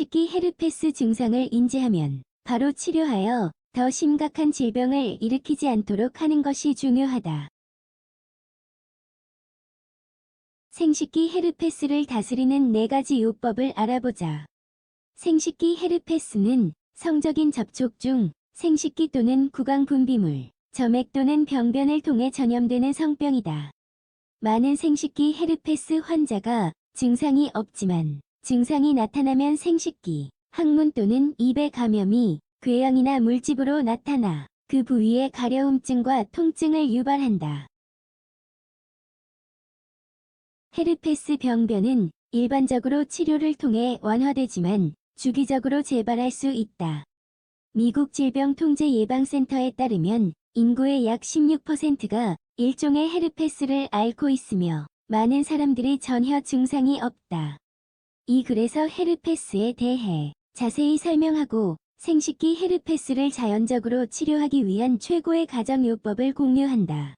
생식기 헤르페스 증상을 인지하면 바로 치료하여 더 심각한 질병을 일으키지 않도록 하는 것이 중요하다. 생식기 헤르페스를 다스리는 네 가지 요법을 알아보자. 생식기 헤르페스는 성적인 접촉 중 생식기 또는 구강 분비물, 점액 또는 병변을 통해 전염되는 성병이다. 많은 생식기 헤르페스 환자가 증상이 없지만 증상이 나타나면 생식기, 항문 또는 입의 감염이 궤양이나 물집으로 나타나 그 부위의 가려움증과 통증을 유발한다. 헤르페스 병변은 일반적으로 치료를 통해 완화되지만 주기적으로 재발할 수 있다. 미국 질병통제예방센터에 따르면 인구의 약 16%가 일종의 헤르페스를 앓고 있으며 많은 사람들이 전혀 증상이 없다. 이 글에서 헤르페스에 대해 자세히 설명하고 생식기 헤르페스를 자연적으로 치료하기 위한 최고의 가정요법을 공유한다.